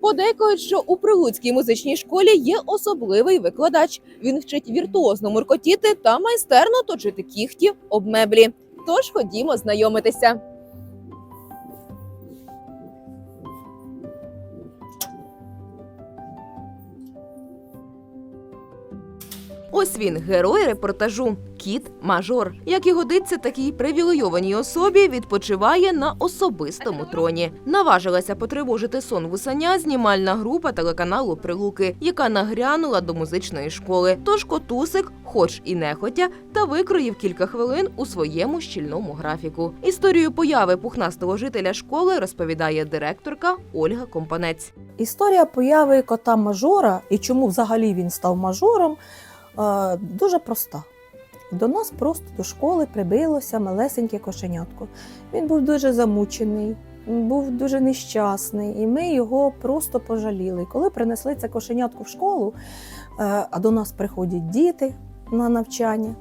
Подейкують, що у Прилуцькій музичній школі є особливий викладач. Він вчить віртуозно муркотіти та майстерно точити кіхті об меблі. Тож ходімо знайомитися. Ось він, герой репортажу. Кіт мажор. Як і годиться такій привілейованій особі, відпочиває на особистому троні. Наважилася потривожити сон вусаня знімальна група телеканалу Прилуки, яка нагрянула до музичної школи. Тож котусик, хоч і нехотя, та викроїв кілька хвилин у своєму щільному графіку. Історію появи пухнастого жителя школи розповідає директорка Ольга Компанець. Історія появи кота мажора і чому взагалі він став мажором, дуже проста. До нас просто до школи прибилося малесеньке кошенятко. Він був дуже замучений, був дуже нещасний, і ми його просто пожаліли. Коли принесли це кошенятко в школу, е, а до нас приходять діти на навчання.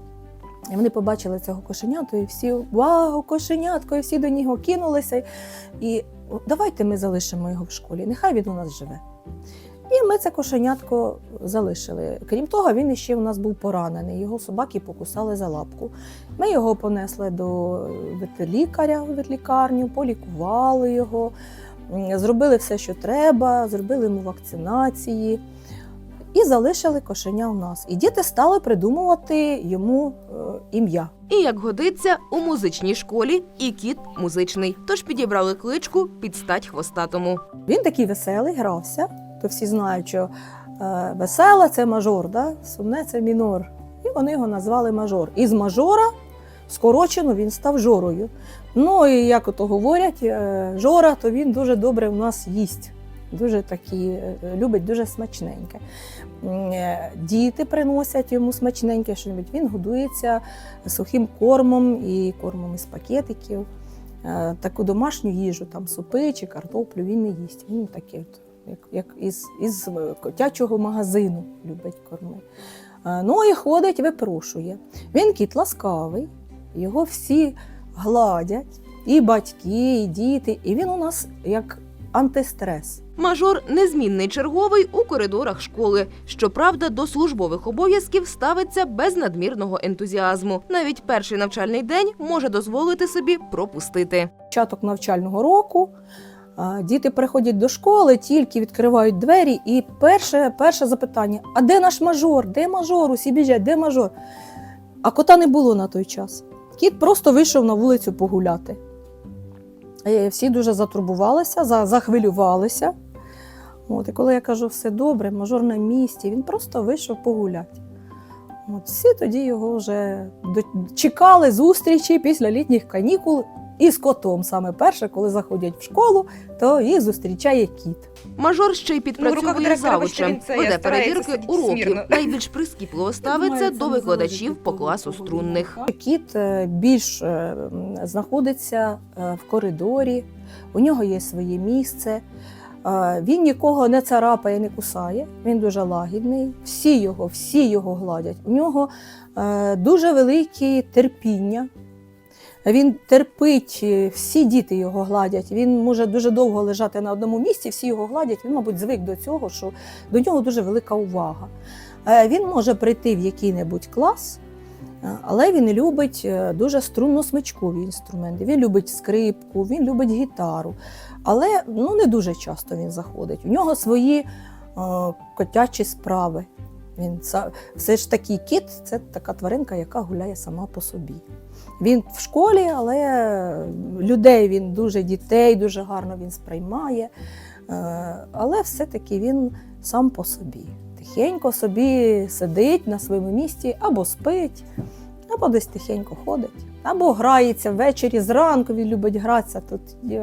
І вони побачили цього кошеняту, і всі вау, кошенятко! І всі до нього кинулися. І давайте ми залишимо його в школі, нехай він у нас живе. І ми це кошенятко залишили. Крім того, він іще у нас був поранений. Його собаки покусали за лапку. Ми його понесли до ветлікаря в ветлікарню, полікували його, зробили все, що треба, зробили йому вакцинації. І залишили кошеня у нас. І діти стали придумувати йому е, ім'я. І як годиться, у музичній школі і кіт музичний. Тож підібрали кличку під стать хвостатому. Він такий веселий, грався. То всі знають, що е, веселе це мажор, да? сумне це мінор. І вони його назвали мажор. І з мажора скорочено він став жорою. Ну і як ото говорять, е, жора, то він дуже добре у нас їсть. Дуже такі, е, любить дуже смачненьке. Діти приносять йому смачненьке що-небудь. Він годується сухим кормом і кормом із пакетиків. Таку домашню їжу, там супи чи картоплю він не їсть. Він от, як, як із, із котячого магазину любить корми. Ну і ходить, випрошує. Він кіт ласкавий, його всі гладять, і батьки, і діти. І він у нас як антистрес. Мажор незмінний черговий у коридорах школи. Щоправда, до службових обов'язків ставиться без надмірного ентузіазму. Навіть перший навчальний день може дозволити собі пропустити. початок навчального року. Діти приходять до школи, тільки відкривають двері, і перше, перше запитання: а де наш мажор? Де мажор? Усі біжать, де мажор? А кота не було на той час. Кіт просто вийшов на вулицю погуляти. Е, Всі дуже затурбувалися, захвилювалися. От, і коли я кажу, все добре, мажор на місці, він просто вийшов погуляти. От, всі тоді його вже чекали зустрічі після літніх канікул із котом. Саме перше, коли заходять в школу, то їх зустрічає кіт. Мажор ще й Ну, підпрацьовує завучем, веде перевірки уроків. смірно. Найбільш прискіпливо ставиться до викладачів по класу струнних. Кіт е, більш е, знаходиться е, в коридорі, у нього є своє місце. Він нікого не царапає, не кусає. Він дуже лагідний. Всі його, всі його гладять. У нього дуже велике терпіння. Він терпить, е, всі діти його гладять. Він може дуже довго лежати на одному місці, всі його гладять. Він, мабуть, звик до цього, що до нього дуже велика увага. Е, Він може прийти в який-небудь клас, е, але він любить дуже струнно-смичкові інструменти. Він любить скрипку, він любить гітару. Але ну, не дуже часто він заходить. У нього свої котячі справи. Він все ж таки кіт це така тваринка, яка гуляє сама по собі. Він в школі, але людей він дуже дітей, дуже гарно він сприймає. Е, Але все-таки він сам по собі. Тихенько собі сидить на своєму місці або спить, або десь тихенько ходить, або грається ввечері зранку. Він любить гратися. Тут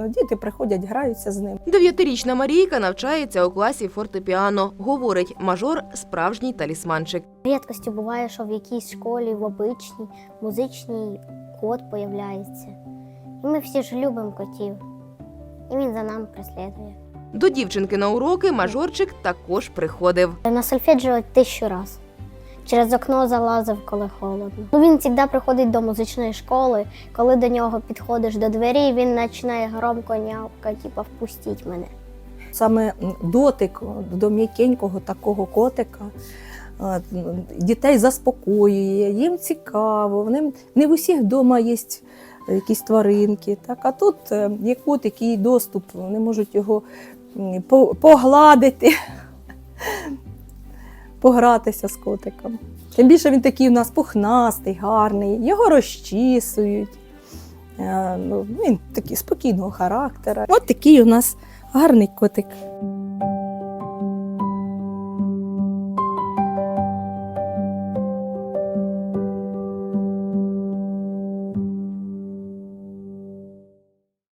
діти приходять, граються з ним. Дев'ятирічна Марійка навчається у класі фортепіано. Говорить, мажор справжній талісманчик. Рідкостю буває, що в якійсь школі, в обичній, музичній кот появляється. І ми всі ж любимо котів. І він за нами преслідує. До дівчинки на уроки мажорчик також приходив. На сольфеджіо тисячу раз. Через окно залазив, коли холодно. Ну, він завжди приходить до музичної школи. Коли до нього підходиш до двері, він починає громко нявкати, типа впустіть мене. саме дотик до м'якенького такого котика. е, Дітей заспокоює, їм цікаво. Вони, не в усіх вдома є якісь тваринки. Так? А тут е, є котик і доступ, вони можуть його погладити, погратися з котиком. Тим більше він такий у нас пухнастий, гарний, його розчісують. Е, Ну, він такий спокійного характеру. От такий у нас гарний котик.